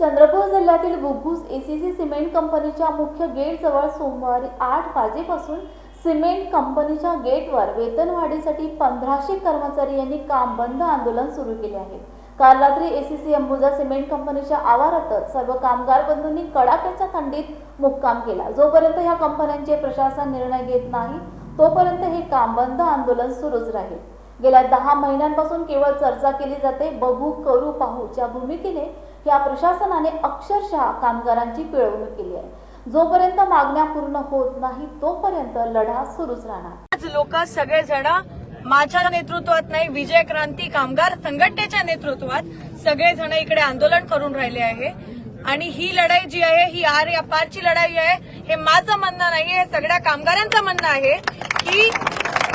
चंद्रपूर जिल्ह्यातील Ghugus ACC cement कंपनीच्या मुख्य गेटजवळ सोमवारी आठ वाजेपासून सिमेंट कंपनीच्या गेटवर वेतनवाढीसाठी पंधराशे कर्मचारी यांनी काम बंद आंदोलन सुरू केले आहे. काल रात्री एसीसी अंबुजा सिमेंट कंपनीच्या आवारातच सर्व कामगार बंधूंनी कडाक्याच्या थंडीत मुक्काम केला. जोपर्यंत ह्या कंपन्यांचे प्रशासन निर्णय घेत नाही तोपर्यंत हे काम बंद आंदोलन सुरूच राहील. गेल्या दहा महिन्यांपासून केवळ चर्चा केली जाते बघू करू पाहूच्या भूमिकेने या प्रशासनाने अक्षरशः कामगारांची पिळवणूक केली आहे. जोपर्यंत मागण्या पूर्ण होत नाही तोपर्यंत लढा सुरूच राहणार. आज लोक सगळेजण माझ्या नेतृत्वात नाही विजय क्रांती कामगार संघटनेच्या नेतृत्वात सगळेजण इकडे आंदोलन करून राहिले आहे. आणि ही लढाई जी आहे ही आर या पारची लढाई आहे हे माझं म्हणणं नाही हे सगळ्या कामगारांचं म्हणणं आहे की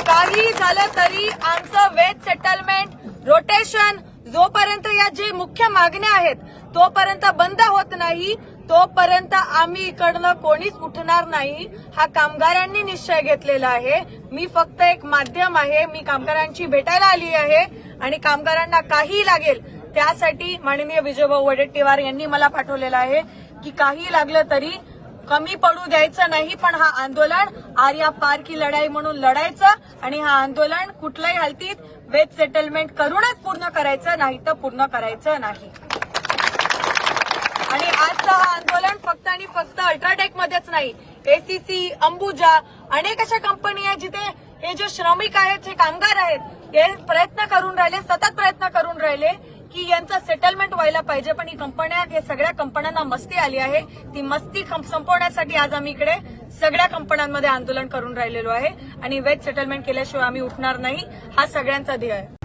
काही झालं तरी आमचं वेज सेटलमेंट रोटेशन जोपर्यंत या जे मुख्य मागण्या आहेत तोपर्यंत बंद होत नाही तोपर्यंत आम्ही इकडनं कोणीच उठणार नाही. हा कामगारांनी निश्चय घेतलेला आहे. मी फक्त एक माध्यम आहे. मी कामगारांची भेटायला आली आहे आणि कामगारांना काही लागेल त्यासाठी माननीय विजयभाऊ वडेट्टीवार यांनी मला पाठवलेलं आहे की काही लागलं तरी कमी पडू द्यायचं नाही पण हा आंदोलन आर्या पार की लढाई म्हणून लढायचं आणि हा आंदोलन कुठल्याही हालतीत वेज सेटलमेंट करूनच पूर्ण करायचं नाही तर पूर्ण करायचं नाही. आणि आजचं हा आंदोलन फक्त आणि फक्त अल्ट्राटेक मध्येच नाही एसीसी अंबुजा अनेक अशा कंपनी आहेत जिथे हे जे श्रमिक आहेत जे कामगार आहेत हे प्रयत्न करून राहिले सतत प्रयत्न करून राहिले की यांचं सेटलमेंट व्हायला पाहिजे पण ही कंपन्या या सगळ्या कंपन्यांना मस्ती आली आहे. ती मस्ती संपवण्यासाठी आज आम्ही इकडे सगळ्या कंपन्यांमध्ये आंदोलन करून राहिलेलो आहे. आणि वेज सेटलमेंट केल्याशिवाय आम्ही उठणार नाही. हा सगळ्यांचा ध्येय आहे.